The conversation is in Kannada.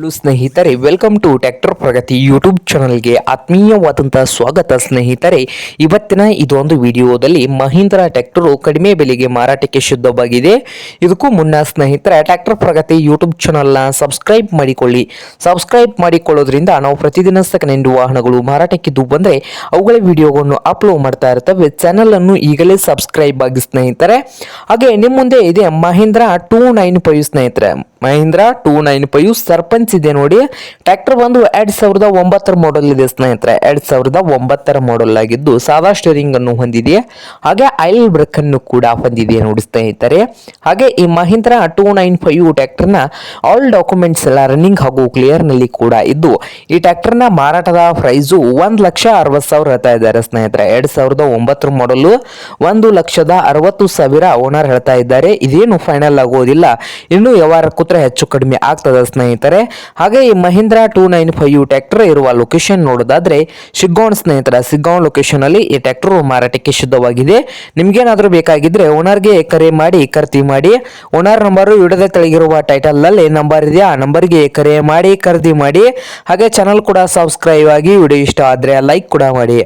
ಹಲೋ ಸ್ನೇಹಿತರೆ welcome to tractor Pragati YouTube ಚಾನಲ್ಗೆ ಆತ್ಮೀಯವಾದಂಥ ಸ್ವಾಗತ ಸ್ನೇಹಿತರೆ. ಇವತ್ತಿನ ಇದೊಂದು ವಿಡಿಯೋದಲ್ಲಿ ಮಹೀಂದ್ರ ಟ್ಯಾಕ್ಟರು ಕಡಿಮೆ ಬೆಲೆಗೆ ಮಾರಾಟಕ್ಕೆ ಶುದ್ಧವಾಗಿದೆ. ಇದಕ್ಕೂ ಮುನ್ನ ಸ್ನೇಹಿತರೆ ಟ್ಯಾಕ್ಟರ್ ಪ್ರಗತಿ ಯೂಟ್ಯೂಬ್ ಚಾನಲ್ನ ಸಬ್ಸ್ಕ್ರೈಬ್ ಮಾಡಿಕೊಳ್ಳಿ. ಸಬ್ಸ್ಕ್ರೈಬ್ ಮಾಡಿಕೊಳ್ಳೋದ್ರಿಂದ ನಾವು ಪ್ರತಿದಿನ ಸೆಕೆಂಡ್ ಹ್ಯಾಂಡ್ ವಾಹನಗಳು ಮಾರಾಟಕ್ಕಿದ್ದು ಬಂದರೆ ಅವುಗಳ ವಿಡಿಯೋಗಳನ್ನು ಅಪ್ಲೋಡ್ ಮಾಡ್ತಾ ಇರ್ತವೆ. ಚಾನಲನ್ನು ಈಗಲೇ ಸಬ್ಸ್ಕ್ರೈಬ್ ಆಗಿ ಸ್ನೇಹಿತರೆ. ಹಾಗೆ ನಿಮ್ಮ ಮುಂದೆ ಇದೆ ಮಹೀಂದ್ರ ಟೂ ನೈನ್ ಸ್ನೇಹಿತರೆ. ಮಹೀಂದ್ರ ಟೂ ನೈನ್ ಸರ್ಪಂಚ್ ಇದೆ ನೋಡಿ. ಟ್ರ್ಯಾಕ್ಟರ್ ಬಂದು ಎರಡ್ ಸಾವಿರದ ಒಂಬತ್ತರ ಮಾಡಲ್ ಇದೆ ಸ್ನೇಹಿತರೆ. ಎರಡ್ ಸಾವಿರದ ಒಂಬತ್ತರ ಮಾಡೆಲ್ ಆಗಿದ್ದು ಸಾದಾ ಸ್ಟೇರಿಂಗ್ ಅನ್ನು ಹೊಂದಿದೆ ಹಾಗೆ ಐಲ್ ಬ್ರೇಕ್ ಅನ್ನು ಕೂಡ ಹೊಂದಿದೆ ನೋಡಿ ಸ್ನೇಹಿತರೆ. ಹಾಗೆ ಈ ಮಹೀಂದ್ರ ಟೂ ನೈನ್ ಫೈವ್ ಟ್ರ್ಯಾಕ್ಟರ್ನ ಆಲ್ ಡಾಕ್ಯುಮೆಂಟ್ಸ್ ಎಲ್ಲ ರನ್ನಿಂಗ್ ಹಾಗೂ ಕ್ಲಿಯರ್ನಲ್ಲಿ ಕೂಡ ಇದ್ದು, ಈ ಟ್ರ್ಯಾಕ್ಟರ್ನ ಮಾರಾಟದ ಪ್ರೈಸು ಒಂದ್ ಲಕ್ಷ ಅರವತ್ತು ಸಾವಿರ ಹೇಳ್ತಾ ಇದ್ದಾರೆ ಸ್ನೇಹಿತರೆ. ಎರಡ್ ಸಾವಿರದ ಒಂಬತ್ತರ ಮಾಡಲು ಒಂದು ಲಕ್ಷದ ಅರವತ್ತು ಸಾವಿರ ಓನರ್ ಹೇಳ್ತಾ ಇದ್ದಾರೆ. ಇದೇನು ಫೈನಲ್ ಆಗೋದಿಲ್ಲ. ಇನ್ನು ವ್ಯವಹಾರ ಕೂತ್ರೆ ಹೆಚ್ಚು ಕಡಿಮೆ ಆಗ್ತದೆ ಸ್ನೇಹಿತರೆ. ಹಾಗೆ ಈ Mahindra two nine five tractor ಇರುವ ಲೊಕೇಶನ್ ನೋಡೋದಾದ್ರೆ ಸಿಗ್ಗೋನ್ ಸ್ನೇಹಿತರ ಸಿಗ್ಗೋನ್ ಲೊಕೇಶನ್ ಅಲ್ಲಿ ಈ ಟ್ರ್ಯಾಕ್ಟರ್ ಮಾರಾಟಕ್ಕೆ ಶುದ್ಧವಾಗಿದೆ ನಿಮ್ಗೇನಾದ್ರೂ ಬೇಕಾಗಿದ್ರೆ ಓನರ್ಗೆ ಕರೆ ಮಾಡಿ, ಖರೀದಿ ಮಾಡಿ. ಓನರ್ ನಂಬರ್ ಇಡದೆ ತೆಳಗಿರುವ ಟೈಟಲ್ನಲ್ಲಿ ನಂಬರ್ ಇದೆ, ಆ ನಂಬರ್ಗೆ ಕರೆ ಮಾಡಿ, ಖರೀದಿ ಮಾಡಿ. ಹಾಗೆ ಚಾನಲ್ ಕೂಡ ಸಬ್ಸ್ಕ್ರೈಬ್ ಆಗಿ ವಿಡಿಯೋ ಇಷ್ಟ ಆದ್ರೆ ಲೈಕ್ ಕೂಡ ಮಾಡಿ.